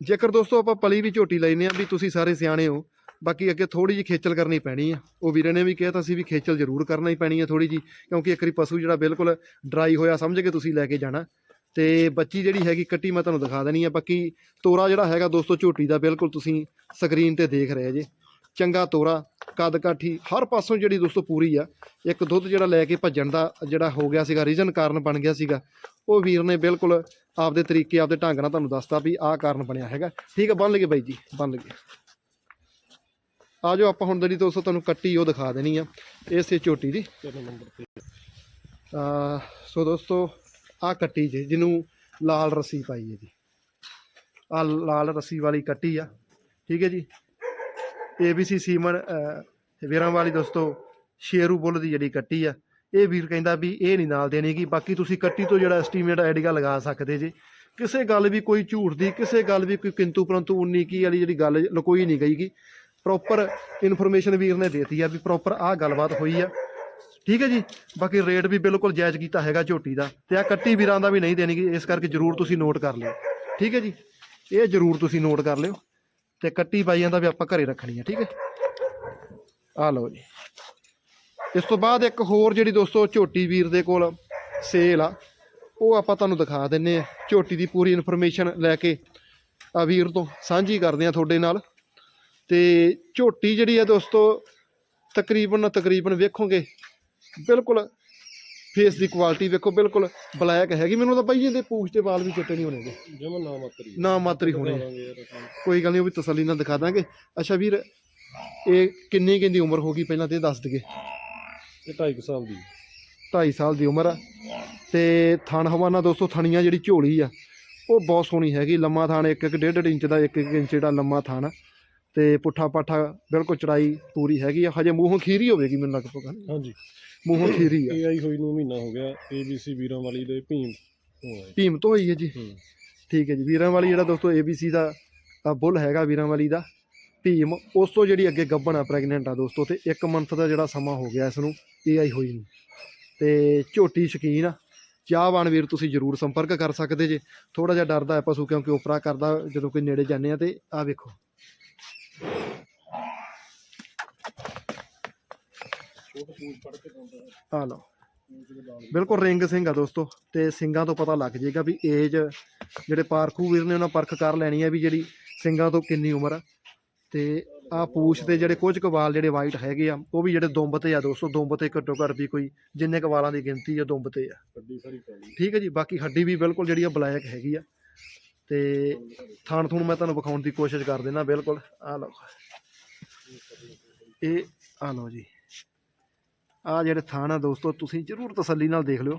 ਜੇਕਰ ਦੋਸਤੋ ਆਪਾਂ ਪਲੀ ਵੀ ਝੋਟੀ ਲੈਨੇ ਆ ਵੀ ਤੁਸੀਂ ਸਾਰੇ ਸਿਆਣੇ ਹੋ, ਬਾਕੀ ਅੱਗੇ ਥੋੜੀ ਜਿਹੀ ਖੇਚਲ ਕਰਨੀ ਪੈਣੀ ਆ। ਉਹ ਵੀਰੇ ਨੇ ਵੀ ਕਿਹਾ ਤਾਂ ਸੀ ਵੀ ਖੇਚਲ ਜ਼ਰੂਰ ਕਰਨਾ ਹੀ ਪੈਣੀ ਆ ਥੋੜੀ ਜੀ ਕਿਉਂਕਿ ਇੱਕ ਪਸ਼ੂ ਜਿਹੜਾ ਬਿਲਕੁਲ ਡਰਾਈ ਹੋਇਆ ਸਮਝ ਕੇ ਤੁਸੀਂ ਲੈ ਕੇ ਜਾਣਾ। ਤੇ ਬੱਚੀ ਜਿਹੜੀ ਹੈਗੀ ਕੱਟੀ ਮੈਂ ਤੁਹਾਨੂੰ ਦਿਖਾ ਦੇਣੀ ਆ, ਬਾਕੀ ਤੋਰਾ ਜਿਹੜਾ ਹੈਗਾ ਦੋਸਤੋ ਝੋਟੀ ਦਾ ਬਿਲਕੁਲ ਤੁਸੀਂ ਸਕਰੀਨ ਤੇ ਦੇਖ ਰਹੇ ਜੇ। ਚੰਗਾ ਤੋਰਾ, ਕੱਦ ਕਾਠੀ, ਹਰ ਪਾਸੋਂ ਜਿਹੜੀ ਦੋਸਤੋ ਪੂਰੀ ਆ, ਇੱਕ ਦੁੱਧ ਜਿਹੜਾ ਲੈ ਕੇ ਭੱਜਣ ਦਾ ਜਿਹੜਾ ਹੋ ਗਿਆ ਸੀਗਾ, ਰੀਜ਼ਨ ਕਾਰਨ ਬਣ ਗਿਆ ਸੀਗਾ। ਉਹ ਵੀਰ ਨੇ ਬਿਲਕੁਲ ਆਪਦੇ ਤਰੀਕੇ, ਆਪਦੇ ਢੰਗ ਨਾਲ ਤੁਹਾਨੂੰ ਦੱਸਤਾ ਵੀ ਆਹ ਕਾਰਨ ਬਣਿਆ ਹੈਗਾ। ਠੀਕ ਹੈ ਬੰਨ ਲਈਏ ਬਾਈ ਜੀ, ਬੰਨ ਲਈਏ। ਆ ਜਾਓ ਆਪਾਂ ਹੁਣ ਜਿਹੜੀ ਦੋਸਤੋ ਤੁਹਾਨੂੰ ਕੱਟੀ, ਉਹ ਦਿਖਾ ਦੇਣੀ ਆ ਇਸੇ ਝੋਟੀ ਦੀ। ਆ ਸੋ ਦੋਸਤੋ ਆ ਕੱਟੀ ਜੀ, ਜਿਹਨੂੰ ਲਾਲ ਰੱਸੀ ਪਾਈ ਹੈ ਜੀ। ਆ ਲਾਲ ਰੱਸੀ ਵਾਲੀ ਕੱਟੀ ਆ। ਠੀਕ ਹੈ ਜੀ। ਏਬੀਸੀ ਸੀਮਨ ਅ, ਵੀਰਾਂ ਵਾਲੀ ਦੋਸਤੋ ਸ਼ੇਰੂ ਬੁੱਲ ਦੀ ਜਿਹੜੀ ਕੱਟੀ ਆ ਇਹ ਵੀਰ ਕਹਿੰਦਾ ਵੀ ਇਹ ਨਹੀਂ ਨਾਲ ਦੇਣੀ ਦੇਣੀਗੀ ਬਾਕੀ ਤੁਸੀਂ ਕੱਟੀ ਤੋਂ ਜਿਹੜਾ ਐਸਟੀਮੇਟ ਆਈਡੀਆ ਲਗਾ ਸਕਦੇ ਜੀ। ਕਿਸੇ ਗੱਲ ਵੀ ਕੋਈ ਝੂਠ ਦੀ ਕਿਸੇ ਗੱਲ ਵੀ ਕੋਈ ਕਿੰਤੂ ਪਰੰਤੂ 19 ਕੀ ਵਾਲੀ ਜਿਹੜੀ ਗੱਲ ਲਕੋਈ ਨਹੀਂ ਗਈ ਗਈਗੀ। ਪ੍ਰੋਪਰ ਇਨਫੋਰਮੇਸ਼ਨ ਵੀਰ ਨੇ ਦੇਤੀ ਆ ਵੀ ਪ੍ਰੋਪਰ ਆਹ ਗੱਲਬਾਤ ਹੋਈ ਆ। ਠੀਕ ਹੈ ਜੀ? ਬਾਕੀ ਰੇਟ ਵੀ ਬਿਲਕੁਲ ਜਾਇਜ਼ ਕੀਤਾ ਹੈਗਾ ਝੋਟੀ ਦਾ ਤੇ ਆ ਕੱਟੀ ਵੀਰਾਂ ਦਾ ਵੀ ਨਹੀਂ ਦੇਣੀਗੀ ਇਸ ਕਰਕੇ ਜਰੂਰ ਤੁਸੀਂ ਨੋਟ ਕਰ ਲਿਓ। ਠੀਕ ਹੈ ਜੀ? ਇਹ ਜਰੂਰ ਤੁਸੀਂ ਨੋਟ ਕਰ ਲਿਓ। ਤੇ ਕੱਟੀ ਬਾਈਆਂ ਦਾ ਵੀ ਆਪਾਂ ਘਰੇ ਰੱਖਣੀ ਹੈ ਠੀਕ ਹੈ? ਆ ਲਓ ਜੀ। ਇਸ ਤੋਂ ਬਾਅਦ ਇੱਕ ਹੋਰ ਜਿਹੜੀ ਦੋਸਤੋ ਝੋਟੀ ਵੀਰ ਦੇ ਕੋਲ ਸੇਲ ਆ, ਉਹ ਆਪਾਂ ਤੁਹਾਨੂੰ ਦਿਖਾ ਦਿੰਨੇ ਆ। ਝੋਟੀ ਦੀ ਪੂਰੀ ਇਨਫੋਰਮੇਸ਼ਨ ਲੈ ਕੇ ਆ ਵੀਰ ਤੋਂ ਸਾਂਝੀ ਕਰਦੇ ਆ ਤੁਹਾਡੇ ਨਾਲ। ਤੇ ਝੋਟੀ ਜਿਹੜੀ ਆ ਦੋਸਤੋ ਤਕਰੀਬਨ ਤਕਰੀਬਨ ਵੇਖੋਗੇ, ਬਿਲਕੁਲ ਫੇਸ ਦੀ ਕੁਆਲਿਟੀ ਵੇਖੋ ਬਿਲਕੁਲ ਬਲੈਕ ਹੈਗੀ। ਮੈਨੂੰ ਤਾਂ ਬਾਈ ਇਹਦੇ ਪੂਛ ਤੇ ਵਾਲ ਵੀ ਚਿੱਟੇ ਨਹੀਂ ਹੋਣੇਗੇ ਜਮਨ ਨਾ ਮਾਤਰੀ। ਨਾ ਮਾਤਰੀ ਹੋਣੇ। ਕੋਈ ਗੱਲ ਨਹੀਂ ਉਹ ਵੀ ਤਸੱਲੀ ਨਾਲ ਦਿਖਾ ਦਾਂਗੇ। ਅੱਛਾ ਵੀਰ ਇਹ ਕਿੰਨੀ ਕਿੰਦੀ ਉਮਰ ਹੋ ਗਈ ਪਹਿਲਾਂ ਤੇ ਇਹ ਦੱਸ ਦਈਏ? ਇਹ 2.5 ਸਾਲ ਦੀ। 2.5 ਸਾਲ ਦੀ ਉਮਰ ਆ। ਤੇ ਥਣ ਹਵਾਨਾ ਦੋਸਤੋ ਥਣੀਆਂ ਜਿਹੜੀ ਝੋਲੀ ਆ ਉਹ ਬਹੁਤ ਸੋਹਣੀ ਹੈਗੀ। ਲੰਮਾ ਥਣ 1 1 1.5 ਇੰਚ ਦਾ 1 1 ਇੰਚ ਦਾ ਲੰਮਾ ਥਣ ਆ। ਤੇ ਪੁੱਠਾ ਪਾਠਾ ਬਿਲਕੁਲ ਚੜਾਈ ਪੂਰੀ ਹੈਗੀ ਆ। ਹਜੇ ਮੂੰਹੋਂ ਖੀਰੀ ਹੋਵੇਗੀ ਮੈਨੂੰ ਲੱਗ ਪਗਾ ਹਾਂਜੀ। ਮੂੰਹੋਂ ਖੀਰੀ ਆ। ਇਹ ਆਈ ਹੋਈ ਨੂੰ ਮਹੀਨਾ ਹੋ ਗਿਆ ABC ਵੀਰਾਂ ਵਾਲੀ ਦੇ ਭੀਮ ਆਏ। ਭੀਮ ਤੋਂ ਹੋਈ ਹੈ ਜੀ। ਹੂੰ। ਠੀਕ ਹੈ ਜੀ ਵੀਰਾਂ ਵਾਲੀ ਜਿਹੜਾ ਦੋਸਤੋ ABC ਦਾ ਆ, ਬੁੱਲ ਹੈਗਾ ਵੀਰਾਂ ਵਾਲੀ ਦਾ। ਭੀਮ ਉਸ ਤੋਂ ਜਿਹੜੀ ਅੱਗੇ ਗੱਭਣ ਆ ਪ੍ਰੈਗਨੈਂਟ ਆ ਦੋਸਤੋ ਤੇ 1 ਮੰਥ ਦਾ ਜਿਹੜਾ ਸਮਾਂ ਹੋ ਗਿਆ ਇਸ ਨੂੰ ਇਹ ਆਈ ਹੋਈ ਨੂੰ। ਤੇ ਝੋਟੀ ਸ਼ਕੀਨ ਆ। ਚਾਹਵਾਨ ਵੀਰ ਤੁਸੀਂ ਜਰੂਰ ਸੰਪਰਕ ਕਰ ਸਕਦੇ ਜੇ। ਥੋੜਾ ਜਿਹਾ ਡਰਦਾ ਹੈ ਪਸ਼ੂ ਕਿਉਂਕਿ ਉਪਰਾ ਕਰਦਾ ਜਦੋਂ ਕੋਈ ਨੇੜੇ ਜਾਂਦੇ ਆ ਤੇ ਆ ਵੇਖੋ। ਆ ਲਓ। ਬਿਲਕੁਲ ਰਿੰਗ ਸਿੰਘ ਆ ਦੋਸਤੋ, ਤੇ ਸਿੰਘਾਂ ਤੋਂ ਪਤਾ ਲੱਗ ਜਾਏਗਾ ਵੀ ਏਜ ਜਿਹੜੇ ਪਾਰਖੂ ਵੀਰ ਨੇ ਉਹਨਾਂ ਪਰਖ ਕਰ ਲੈਣੀ ਹੈ ਵੀ ਜਿਹੜੀ ਸਿੰਘਾਂ ਤੋਂ ਕਿੰਨੀ ਉਮਰ ਆ। ਤੇ ਆ ਪੂਛ ਤੇ ਜਿਹੜੇ ਕੁਝ ਕਵਾਲ ਜਿਹੜੇ ਵਾਈਟ ਹੈਗੇ ਆ, ਉਹ ਵੀ ਜਿਹੜੇ ਦੁੰਬ ਤੇ ਆ ਦੋਸਤੋ, ਦੁੰਬ ਤੇ ਘੱਟੋ ਘੱਟ ਵੀ ਕੋਈ ਜਿੰਨੇ ਕੁ ਦੀ ਗਿਣਤੀ ਆ, ਦੁੰਬ ਤੇ ਆ। ਠੀਕ ਹੈ ਜੀ, ਬਾਕੀ ਹੱਡੀ ਵੀ ਬਿਲਕੁਲ ਜਿਹੜੀ ਆ ਬਲੈਕ ਹੈਗੀ ਆ। ਤੇ ਥਾਣ ਥੂਣ ਮੈਂ ਤੁਹਾਨੂੰ ਵਿਖਾਉਣ ਦੀ ਕੋਸ਼ਿਸ਼ ਕਰ ਦੇਣਾ ਬਿਲਕੁਲ। ਆ ਲਓ। ਇਹ ਆ ਲਓ ਜੀ। ਆ ਜਿਹੜੇ ਥਾਣ ਆ ਦੋਸਤੋ, ਤੁਸੀਂ ਜਰੂਰ ਤਸੱਲੀ ਨਾਲ ਦੇਖ ਲਿਓ।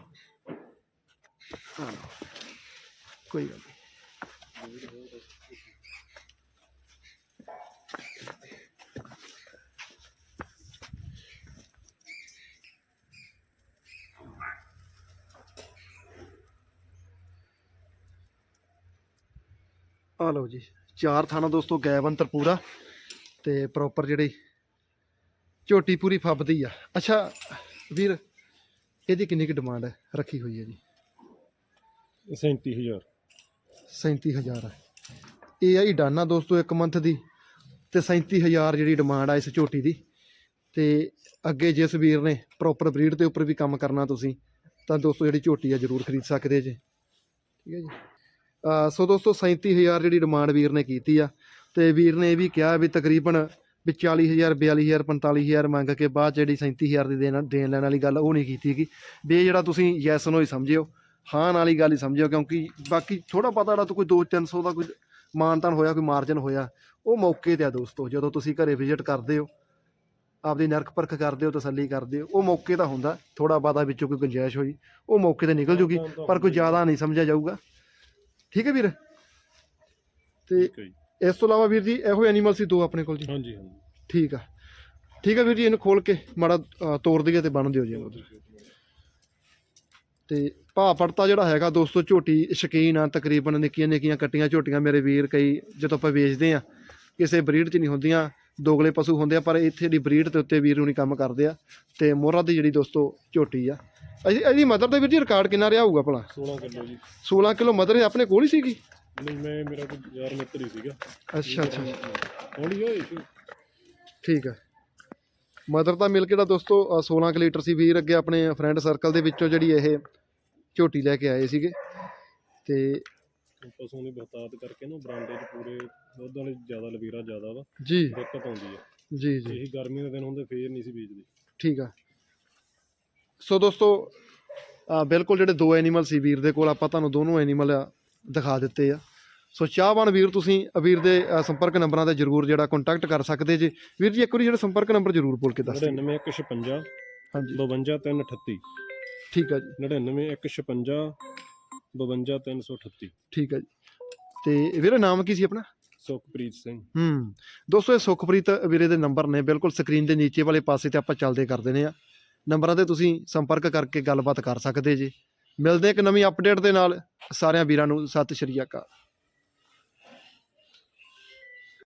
ਕੋਈ ਗੱਲ ਨਹੀਂ। ਆ ਲਓ ਜੀ, ਚਾਰ ਥਾਣਾ ਦੋਸਤੋ, ਗੈਬ ਅੰਤਰ ਪੂਰਾ ਤੇ ਪ੍ਰੋਪਰ ਜਿਹੜੀ ਝੋਟੀ ਪੂਰੀ ਫੱਬਦੀ ਆ। ਅੱਛਾ ਵੀਰ ਇਹਦੀ ਕਿੰਨੀ ਕੁ ਡਿਮਾਂਡ ਹੈ? ਰੱਖੀ ਹੋਈ ਹੈ ਜੀ। 37000 37000 ਹੈ ਇਹ ਆਈ ਡਾਨਾ ਦੋਸਤੋ ਇੱਕ ਮੰਥ ਦੀ ਤੇ 37000 ਜਿਹੜੀ ਡਿਮਾਂਡ ਆ ਇਸ ਝੋਟੀ ਦੀ। ਤੇ ਅੱਗੇ ਜਿਸ ਵੀਰ ਨੇ ਪ੍ਰੋਪਰ ਬਰੀਡ ਦੇ ਉੱਪਰ ਵੀ ਕੰਮ ਕਰਨਾ ਤੁਸੀਂ ਤਾਂ ਦੋਸਤੋ ਜਿਹੜੀ ਝੋਟੀ ਆ ਜਰੂਰ ਖਰੀਦ ਸਕਦੇ ਜੇ। ਠੀਕ ਹੈ ਜੀ। ਸੋ ਦੋਸਤੋ 37000 ਜਿਹੜੀ ਡਿਮਾਂਡ ਵੀਰ ਨੇ ਕੀਤੀ ਆ ਤੇ ਵੀਰ ਨੇ ਇਹ ਵੀ ਕਿਹਾ ਵੀ ਤਕਰੀਬਨ ਵੀ 40000 42000 45000 ਮੰਗ ਕੇ ਬਾਅਦ ਜਿਹੜੀ 37000 ਦੀ ਦੇਣ ਦੇਣ ਲੈਣ ਵਾਲੀ ਗੱਲ ਉਹ ਨਹੀਂ ਕੀਤੀ ਗੀ ਵੀ ਇਹ ਜਿਹੜਾ ਤੁਸੀਂ ਯੈਸ ਨੋ ਹੀ ਸਮਝਿਓ ਹਾਂ ਵਾਲੀ ਗੱਲ ਹੀ ਸਮਝਿਓ ਕਿਉਂਕਿ ਬਾਕੀ ਥੋੜਾ ਪਤਾ ਜਿਹੜਾ ਕੋਈ 2-300 ਦਾ ਕੋਈ ਮਾਨਤਾਨ ਹੋਇਆ ਕੋਈ ਮਾਰਜਨ ਹੋਇਆ ਉਹ ਮੌਕੇ ਤੇ ਆ ਦੋਸਤੋ ਜਦੋਂ ਤੁਸੀਂ ਘਰੇ ਵਿਜ਼ਿਟ ਕਰਦੇ ਹੋ ਆਪਦੀ ਨਰਕ ਪਰਖ ਕਰਦੇ ਹੋ ਤਸੱਲੀ ਕਰਦੇ ਹੋ ਉਹ ਮੌਕੇ ਦਾ ਹੁੰਦਾ ਥੋੜਾ ਬਾਦਾ ਵਿੱਚੋਂ ਕੋਈ ਗੁੰਜਾਇਸ਼ ਹੋਈ ਉਹ ਮੌਕੇ ਤੇ ਨਿਕਲ ਜੂਗੀ ਪਰ ਕੋਈ ਜ਼ਿਆਦਾ ਨਹੀਂ ਸਮਝਿਆ ਜਾਊਗਾ। ਠੀਕ ਹੈ ਵੀਰ? ਤੇ ਹੈ ਇਸ ਤੋਂ ਇਲਾਵਾ ਵੀਰ ਜੀ ਇਹੋ ਐਨੀਮਲ ਸੀ ਦੋ ਆਪਣੇ ਕੋਲ ਜੀ। ਹਾਂਜੀ ਹਾਂਜੀ। ਠੀਕ ਆ। ਠੀਕ ਆ ਵੀਰ ਜੀ ਇਹਨੂੰ ਖੋਲ ਕੇ ਮਾੜਾ ਤੋੜ ਦਈਏ ਤੇ ਬਣ ਦਿਓ ਜੀ ਇਹਨੂੰ ਤੇ ਭਾਅ ਪੜਤਾ ਜਿਹੜਾ ਹੈਗਾ ਦੋਸਤੋ ਝੋਟੀ ਸ਼ਕੀਨ ਆ ਤਕਰੀਬਨ ਨਿੱਕੀਆਂ ਨਿੱਕੀਆਂ ਕੱਟੀਆਂ ਝੋਟੀਆਂ ਮੇਰੇ ਵੀਰ ਕਈ ਜਦੋਂ ਆਪਾਂ ਵੇਚਦੇ ਆ ਕਿਸੇ ਬਰੀਡ 'ਚ ਨਹੀਂ ਹੁੰਦੀਆਂ ਦੋਗਲੇ ਪਸ਼ੂ ਹੁੰਦੇ ਆ ਪਰ ਇੱਥੇ ਦੀ ਬਰੀਡ ਦੇ ਉੱਤੇ ਵੀਰ ਹੁਣੀ ਕੰਮ ਕਰਦੇ ਆ ਤੇ ਮੋਹਰਾ ਦੀ ਜਿਹੜੀ ਦੋਸਤੋ ਝੋਟੀ ਆ। ਅਸੀਂ ਇਹਦੀ ਮਦਰ ਦੇ ਵੀਰ ਜੀ ਰਿਕਾਰਡ ਕਿੰਨਾ ਰਿਹਾ ਹੋਊਗਾ ਭਲਾ? 16 ਕਿਲੋ ਜੀ। 16 ਕਿਲੋ ਮਦਰ ਆਪਣੇ ਕੋਲ ਹੀ ਸੀਗੀ? ਨਹੀਂ ਮੈਂ ਮੇਰਾ ਕੋਈ ਯਾਰ ਮਿੱਤਰ ਹੀ ਸੀਗਾ। ਅੱਛਾ ਅੱਛਾ ਹੌਲੀ ਹੋਈ ਠੀਕ ਹੈ। ਮਦਰ ਦਾ ਮਿਲ ਕੇ ਦਾ ਦੋਸਤੋ ਅ, 16 ਕੁ ਲੀਟਰ ਸੀ ਵੀਰ ਅੱਗੇ ਆਪਣੇ ਫਰੈਂਡ ਸਰਕਲ ਦੇ ਵਿੱਚੋਂ ਜਿਹੜੀ ਇਹ ਝੋਟੀ ਲੈ ਕੇ ਆਏ ਸੀਗੇ। ਤੇ ਪਸ਼ੂ ਦੀ ਬਹਤਾਤ ਕਰਕੇ ਨਾ ਬਰਾਂਡੇ 'ਚ ਪੂਰੇ ਦੁੱਧ ਵਾਲੇ ਜ਼ਿਆਦਾ ਲਵੀਰਾ ਜ਼ਿਆਦਾ ਵਾ ਜੀ। ਦਿੱਕਤ ਆਉਂਦੀ ਹੈ ਜੀ ਜੀ। ਇਹੀ ਗਰਮੀ ਦੇ ਦਿਨ ਹੁੰਦੇ ਫੇਰ ਨਹੀਂ ਸੀ ਬੀਜਦੀ। ਠੀਕ ਆ। ਸੋ ਦੋਸਤੋ ਬਿਲਕੁਲ ਜਿਹੜੇ ਦੋ ਐਨੀਮਲ ਸੀ ਵੀਰ ਦੇ ਕੋਲ ਆਪਾਂ ਤੁਹਾਨੂੰ ਦੋਨੋਂ ਐਨੀਮਲ ਦਿਖਾ ਦਿੱਤੇ ਆ। ਸੋ ਚਾਹਵਾਨ ਵੀਰ ਤੁਸੀਂ ਵੀਰ ਦੇ ਸੰਪਰਕ ਨੰਬਰਾਂ ਤੇ ਜਰੂਰ ਜਿਹੜਾ ਕੰਟੈਕਟ ਕਰ ਸਕਦੇ ਜੇ। ਵੀਰ ਜੀ ਇੱਕ ਵਾਰੀ ਜਿਹੜਾ ਸੰਪਰਕ ਨੰਬਰ ਜਰੂਰ ਬੋਲ ਕੇ ਦੱਸ ਦਿਓ। 99156 ਹਾਂਜੀ। 52338 ਠੀਕ ਆ ਜੀ। 99156 52338 ਠੀਕ ਆ ਜੀ। ਤੇ ਵੀਰੇ ਨਾਮ ਕੀ ਸੀ ਆਪਣਾ? ਸੁਖਪ੍ਰੀਤ ਸਿੰਘ। ਹੂੰ। ਦੋਸਤੋ ਇਹ ਸੁਖਪ੍ਰੀਤ ਵੀਰੇ ਦੇ ਨੰਬਰ ਨੇ। ਬਿਲਕੁਲ ਸਕਰੀਨ ਦੇ ਨੀਚੇ ਵਾਲੇ ਪਾਸੇ ਤੇ ਆਪਾਂ ਚੱਲਦੇ ਕਰ ਦਿੰਦੇ ਆ। ਨੰਬਰਾਂ ਤੇ ਤੁਸੀਂ ਸੰਪਰਕ ਕਰਕੇ ਗੱਲਬਾਤ ਕਰ ਸਕਦੇ ਜੀ। ਮਿਲਦੇ ਇੱਕ ਨਵੀਂ ਅਪਡੇਟ ਦੇ ਨਾਲ। ਸਾਰਿਆਂ ਵੀਰਾਂ ਨੂੰ ਸਤਿ ਸ਼੍ਰੀ ਅਕਾਲ।